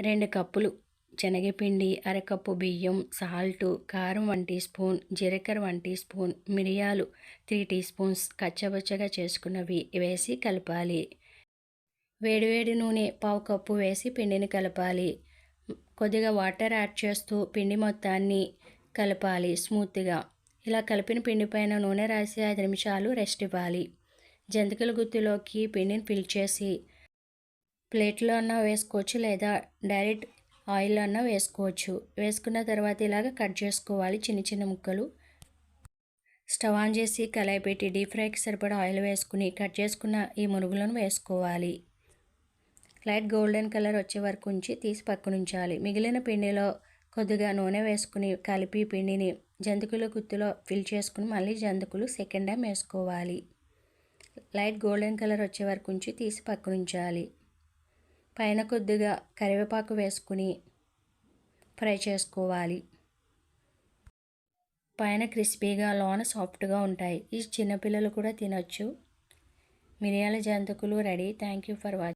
రెండు కప్పులు శనగపిండి అరకప్పు బియ్యం సాల్టు కారం వన్ టీ స్పూన్ జీలకర్ర వన్ టీ స్పూన్ మిరియాలు త్రీ టీ స్పూన్స్ కచ్చబచ్చగా చేసుకున్నవి వేసి కలపాలి. వేడివేడి నూనె పావు కప్పు వేసి పిండిని కలపాలి. కొద్దిగా వాటర్ యాడ్ చేస్తూ పిండి మొత్తాన్ని కలపాలి స్మూత్గా. ఇలా కలిపిన పిండి పైన నూనె రాసి ఐదు నిమిషాలు రెస్ట్ ఇవ్వాలి. జంతికల గుత్తిలోకి పిండిని ఫిల్ చేసి ప్లేట్లో అన్నా వేసుకోవచ్చు లేదా డైరెక్ట్ ఆయిల్లో అన్నా వేసుకోవచ్చు. వేసుకున్న తర్వాత ఇలాగ కట్ చేసుకోవాలి. చిన్న చిన్న ముక్కలు. స్టవ్ ఆన్ చేసి కళాయి పెట్టి డీప్ ఫ్రైకి సరిపడా ఆయిల్ వేసుకుని కట్ చేసుకున్న ఈ మురుగులను వేసుకోవాలి. లైట్ గోల్డెన్ కలర్ వచ్చే వరకు ఉంచి తీసి పక్కనుంచాలి మిగిలిన పిండిలో కొద్దిగా నూనె వేసుకుని కలిపి పిండిని జంతికల గుత్తులో ఫిల్ చేసుకుని మళ్ళీ జంతికలు సెకండ్ టైం వేసుకోవాలి. లైట్ గోల్డెన్ కలర్ వచ్చే వరకు ఉంచి తీసి పక్కనుంచాలి పైన కొద్దిగా కరివేపాకు వేసుకుని ఫ్రై చేసుకోవాలి. పైన క్రిస్పీగా లోన సాఫ్ట్గా ఉంటాయి. ఈ చిన్నపిల్లలు కూడా తినొచ్చు. మిరియాల జంతికలు ready. Thank you for watching